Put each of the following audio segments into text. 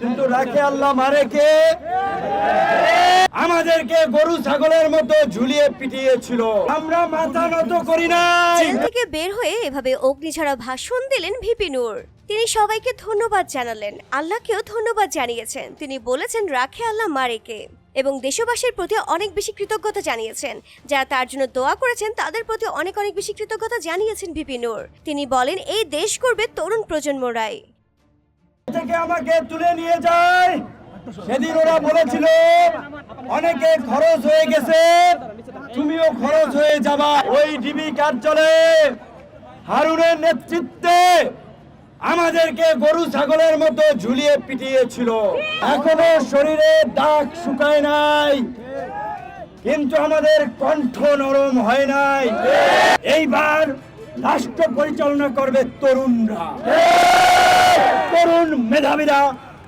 কিন্তু রাখে আল্লাহ মারে কে? আমাদেরকে গরু ছাগলের মতো ঝুলিয়ে পিটিয়েছিল। আমরা মাথা নত করি না থেকে বের হয়ে এভাবে অগ্নিঝরা ভাষণ দিলেন ভিপি নূর। তিনি সবাইকে ধন্যবাদ জানালেন, আল্লাহকেও ধন্যবাদ জানিয়েছেন। তিনি বলেছেন, রাখে আল্লাহ মারেকে এবং দেশবাসীর প্রতি অনেক বেশি কৃতজ্ঞতা জানিয়েছেন। যারা তার জন্য দোয়া করেছেন, তাদের প্রতি অনেক অনেক বেশি কৃতজ্ঞতা জানিয়েছেন ভিপি তিনি বলেন, এই দেশ করবে তরুণ প্রজন্মরাই। থেকে আমাকে তুলে নিয়ে যায়। সেদিন ওরা বলেছিল, অনেকে খরচ হয়ে গেছে, তুমিও খরচ হয়ে যাবা। ওই ডিবি কার্যালয়ে হারুনের নেতৃত্বে আমাদেরকে গরু ছাগলের মতো ঝুলিয়ে পিটিয়েছিল। এখনও শরীরে দাগ শুকায় নাই, কিন্তু আমাদের কণ্ঠ নরম হয় নাই। এইবার রাষ্ট্র পরিচালনা করবে তরুণরা। তরুণ মেধাবীরা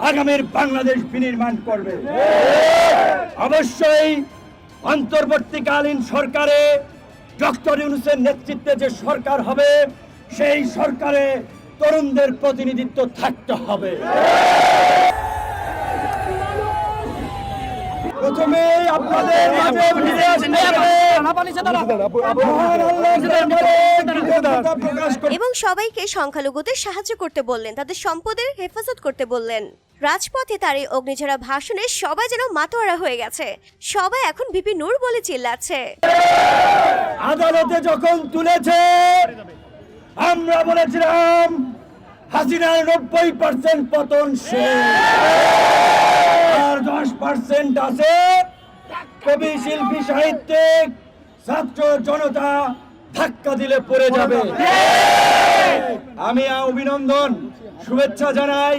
আগামীর বাংলাদেশ বিনির্মাণ করবে? অবশ্যই অন্তর্বর্তীকালীন সরকারে ডক্টর ইউনুসের নেতৃত্বে যে সরকার হবে, সেই সরকারে তরুণদের প্রতিনিধিত্ব থাকতে হবে। প্রথমে আপনাদের মাঝে ফিরে আসতে এবং সবাইকে সংখ্যালঘুদের সাহায্য করতে বললেন তাদের সম্পদের হেফাজত করতে বললেন। রাজপথে তার এই অগ্নিঝরা ভাষণে সবাই যেন মাতোয়ারা হয়ে গেছে। সবাই এখন ভিপি নূর বলে চিল্লাচ্ছে। আদালতে যখন তুলেছে আমরা বলেছিলাম হাসিনার নব্বই পার্সেন্ট পতন শেষ। আর দশ পার্সেন্ট আছে কবি শিল্পী সাহিত্যিক ছাত্র জনতা ধাক্কা দিলে পড়ে যাবে। আমি অভিনন্দন, শুভেচ্ছা জানাই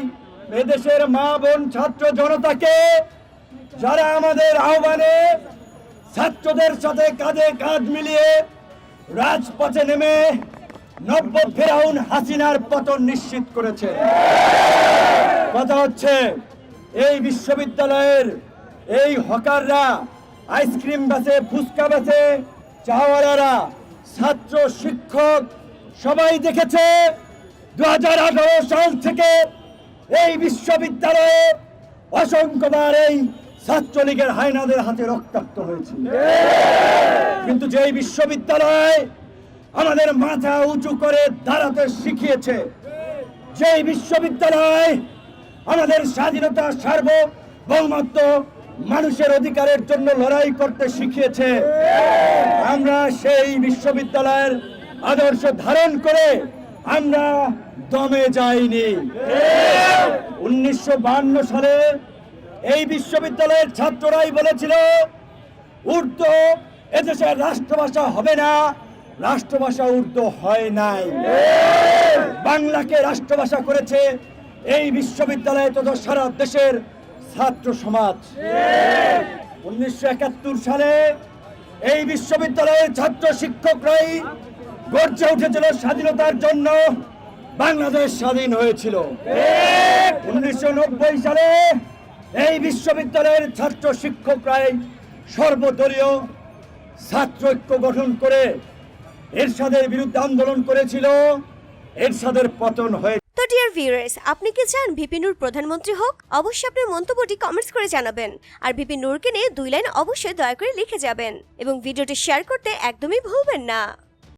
এদেশের মা বোন ছাত্র জনতাকে, যারা আমাদের আহ্বানে ছাত্রদের সাথে কাঁধে কাঁধ মিলিয়ে রাজপথে নেমে নব্য ফেরাউন হাসিনার পতন নিশ্চিত করেছে। কথা হচ্ছে, এই বিশ্ববিদ্যালয়ের এই হকাররা আইসক্রিম বেচে, ফুচকা বেচে চাওয়ালারা, ছাত্র, শিক্ষক, সবাই দেখেছে দু হাজার আঠারো সাল থেকে এই বিশ্ববিদ্যালয়ে অসংখ্যবার এই ছাত্রলীগের হায়নাদের হাতে রক্তাক্ত হয়েছে। কিন্তু যেই বিশ্ববিদ্যালয় আমাদের মাথা উঁচু করে দাঁড়াতে শিখিয়েছে, যেই বিশ্ববিদ্যালয় আমাদের স্বাধীনতা সার্বভৌমত্ব মানুষের অধিকারের জন্য লড়াই করতে শিখিয়েছে। আমরা সেই বিশ্ববিদ্যালয়ের আদর্শ ধারণ করে আমরা দমে যাইনি। উনিশশো সালে এই বিশ্ববিদ্যালয়ের ছাত্ররাই বলেছিল, উর্দু এদেশের রাষ্ট্রভাষা হবে না, রাষ্ট্রভাষা উর্দু হয় নাই। বাংলাকে রাষ্ট্রভাষা করেছে এই বিশ্ববিদ্যালয়ে তথা সারা দেশের ছাত্র সমাজ। উনিশশো একাত্তর সালে এই বিশ্ববিদ্যালয়ের ছাত্র শিক্ষকরাই গর্জে উঠেছিল স্বাধীনতার জন্য বাংলাদেশ স্বাধীন হয়েছিল। উনিশশো নব্বই সালে এই বিশ্ববিদ্যালয়ের ছাত্র শিক্ষকরাই সর্বদলীয় ছাত্র ঐক্য গঠন করে এরশাদের বিরুদ্ধে আন্দোলন করেছিল। এরশাদের পতন হয়ে ডিয়ার ভিউয়ার্স আপনি কি চান ভিপি নূর প্রধানমন্ত্রী হোক? অবশ্যই আপনার মন্তব্যটি কমেন্টস করে জানাবেন। আর ভিপি নূরকে নিয়ে দুই লাইন অবশ্যই দয়া করে লিখে যাবেন। এবং ভিডিওটি শেয়ার করতে একদমই ভুলবেন না।